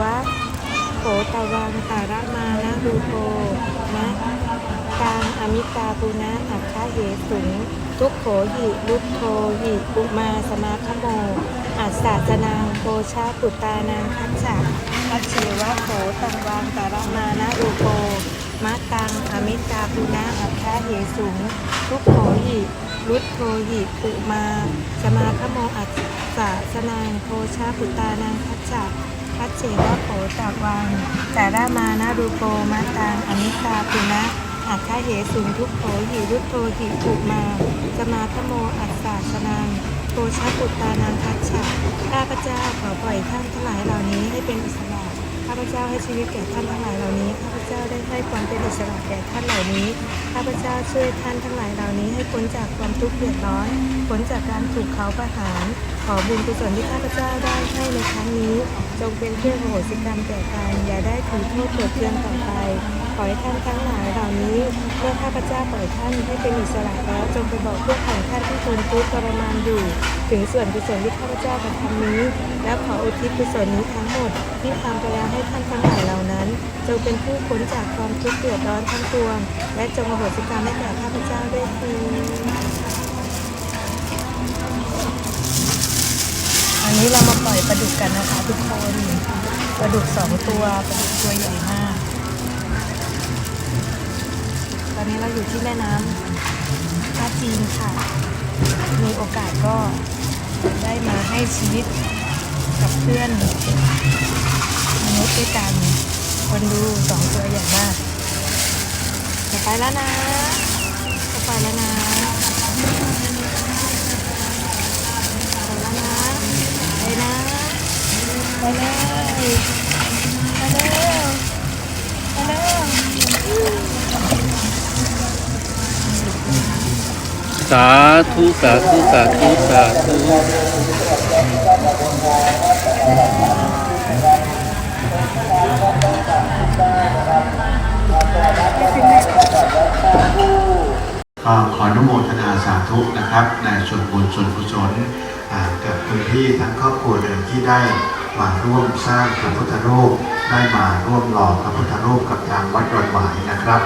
วะโขตวังตาระมานะรูโภนะกังอมิตาปุนะอัคคาเหสุงทุกโขหิลุกโทหิปุมาสมาคโมอัสสาจนางโพชาปุตานางคัจฉะคัจเฉวะโขตังวังตาระมานะรูโภมะตังอมิตาปุนะอัคคาเหสุงทุกโขหิลุตโทหิปุมา สมาคโมอัสสาสนางโพชาปุตานางคัจฉะ คัจเฉวะโขตากวังตาระมานะรูโภมะตังอมิตาปุนะอัคคาเหสุงทุกโขหิลุตโทหิปุมาสมาคโมอัสสาสนางโพชาปุตตานังคัจฉะข้าพเจ้าขอปล่อยท่านทั้งหลายเหล่านี้ให้เป็นอิสระข้าพเจ้าให้ชีวิตแก่ท่านทั้งหลายเหล่านี้ข้าพเจ้าได้ให้ความเป็นอิสระแก่ท่านเหล่านี้ข้าพเจ้าช่วยท่านทั้งหลายเหล่านี้ให้พ้นจากความทุกข์เดือดร้อน พ้นจากการถูกเขาประหาร ขอบุญกุศลที่ข้าพเจ้าได้ให้ในครั้งนี้ จงเป็นเครื่องโหสิกรรมแก่กันอย่าได้ถือโทษโกรธเคืองต่อไป ขอให้ท่านทั้งหลายเหล่านี้เมื่อข้าพเจ้าปล่อยท่านให้เป็นอิสระแล้วจงไปบอกพวกของท่านที่ทนทุกข์ทรมานอยู่ ถึงส่วนกุศลที่ข้าพเจ้ากระทำนี้ และขออุทิศกุศลนี้ทั้งหมดที่ทำไปแล้วให้ท่านทั้งหลายเหล่านั้น จงเป็นผู้พ้นจากความทุกข์เดือดร้อนทั้งปวง และจงโหสิกรรมให้แก่ข้าพเจ้าด้วยเถิด อันนี้เรามาปล่อยปลาดุกกันนะคะทุกคนปลาดุกสองตัวปลาดุกตัวใหญ่มาก ตอนนี้เราอยู่ที่แม่น้ำท่าจีนค่ะ มีโอกาสก็ได้มาให้ชีวิตกับเพื่อนมนุษย์ด้วยกันคนดูสองตัวใหญ่มากจะไปแล้วนะจะไปแล้วนะ ไปแล้วนะ ไปนะ ไป เลยไปเร็วไปเร็วสาธุสาธุสาธุสาธุก็ขออนุโมทนาสาธุนะครับในส่วนบุญส่วนกุศลกับคุณพี่ทั้งครอบครัวเลยที่ได้ มาร่วมสร้างพระพุทธรูป ได้มาร่วมหล่อพระพุทธรูปกับทางวัดดอนหวายนะครับ